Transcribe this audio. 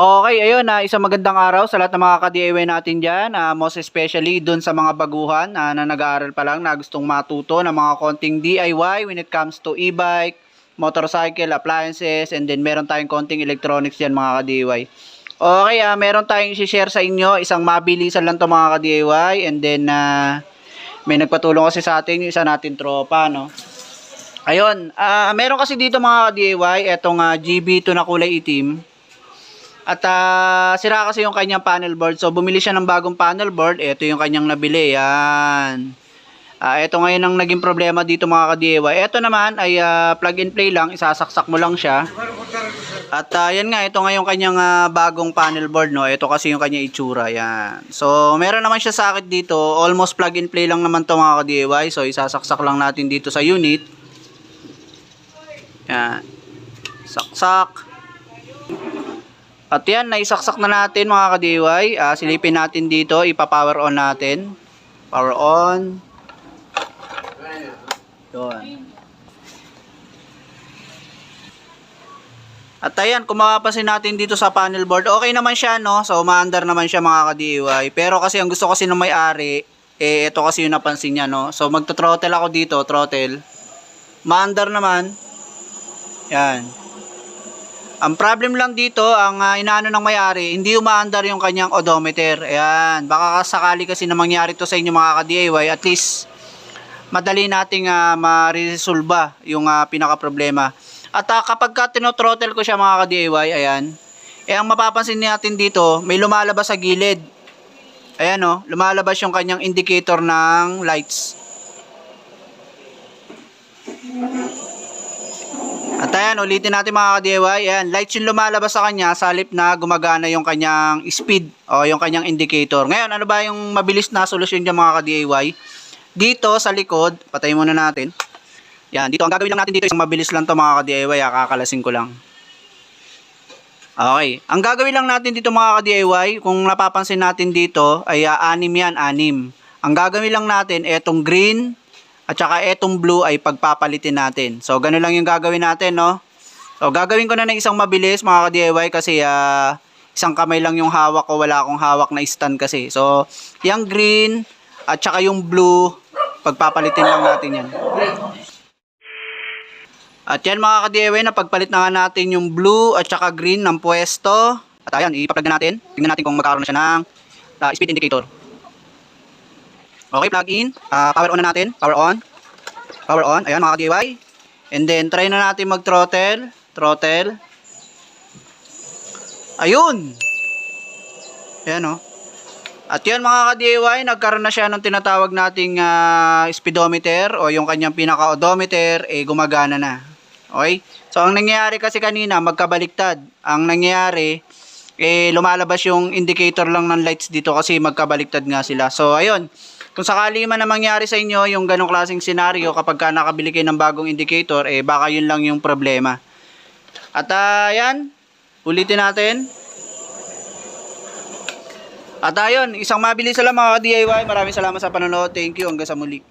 Okay, ayun na isang magandang araw sa lahat ng mga ka-DIY natin dyan. ah, most especially dun sa mga baguhan ah, na nag-aaral pa lang na gustong matuto ng mga konting DIY when it comes to e-bike, motorcycle, appliances, and then meron tayong konting electronics dyan mga ka-DIY. Okay, ah, meron tayong isi-share sa inyo. Isang mabilisan lang to mga ka-DIY. And then, ah, may nagpatulong kasi sa atin yung isa natin tropa, no? Ayun, ah, meron kasi dito mga ka-DIY, etong ah, GB2 na kulay itim. At ah, sira kasi yung kanyang panel board. So bumili siya ng bagong panel board. Ito yung kanyang nabili. Yan. Ah, ito ngayon ang naging problema dito mga ka-DIY. Ito naman ay ah, plug and play lang. Isasaksak mo lang siya. At ah, yan nga, ito nga yung kanyang ah, bagong panel board. No? Ito kasi yung kanyang itsura. Yan. So meron naman siya sakit dito. Almost plug and play lang naman to mga ka-DIY. So isasaksak lang natin dito sa unit. Yan. Saksak. At yan, naisaksak na natin mga ka-DIY. Ah, silipin natin dito, ipa-power on natin. Power on. Yun. At ayan, kung mapapansin natin dito sa panel board, okay naman siya, no? So, umaandar naman siya mga ka-DIY. Pero kasi ang gusto kasi ng may-ari, eh, ito kasi yung napansin niya, no? So, magto-throttle ako dito, throttle. Maandar naman. Yan. Ang problem lang dito, ang uh, inaano ng may-ari, hindi umaandar yung kanyang odometer. Ayan, baka sakali kasi na mangyari to sa inyo mga ka-DIY, at least madali nating uh, ma-resolve yung uh, pinaka-problema. At uh, kapag ka tinotrottle ko siya mga ka-DIY, ayan, eh ang mapapansin natin dito, may lumalabas sa gilid. Ayan oh, lumalabas yung kanyang indicator ng lights. At ayan, ulitin natin mga ka-DIY. Ayan, lights yung lumalabas sa kanya sa halip na gumagana yung kanyang speed o yung kanyang indicator. Ngayon, ano ba yung mabilis na solusyon dyan mga ka-DIY? Dito sa likod, patayin muna natin. Yan, dito ang gagawin lang natin dito isang mabilis lang to mga ka-DIY, ah, kakalasin ko lang. Okay, ang gagawin lang natin dito mga ka-DIY, kung napapansin natin dito, ay uh, anim yan, anim. Ang gagawin lang natin, etong green, at saka etong blue ay pagpapalitin natin. So, ganun lang yung gagawin natin, no? So, gagawin ko na ng isang mabilis mga ka-DIY kasi uh, isang kamay lang yung hawak ko, wala akong hawak na stand kasi. So, yung green at saka yung blue, pagpapalitin lang natin yan. At yan mga ka-DIY na pagpalit na nga natin yung blue at saka green ng pwesto. At ayan, ipaplug na natin. Tingnan natin kung magkakaroon na siya ng uh, speed indicator. Okay, plug in. Uh, power on na natin. Power on. Power on. Ayan mga ka-DIY. And then, try na natin mag-throttle. Throttle. Ayun! Ayan. Oh. At yan mga ka-DIY, nagkaroon na siya ng tinatawag nating uh, speedometer o yung kanyang pinaka-odometer, eh gumagana na. Okay? So, ang nangyayari kasi kanina, magkabaliktad. Ang nangyayari, eh, lumalabas yung indicator lang ng lights dito kasi magkabaliktad nga sila. So, ayun. Kung sakali man na mangyari sa inyo yung ganong klaseng senaryo kapag ka nakabili kayo ng bagong indicator, eh, baka yun lang yung problema. At, uh. Ulitin natin. At ayun, isang mabilis lang mga DIY. Maraming salamat sa panonood. Thank you. Hanggang sa muli.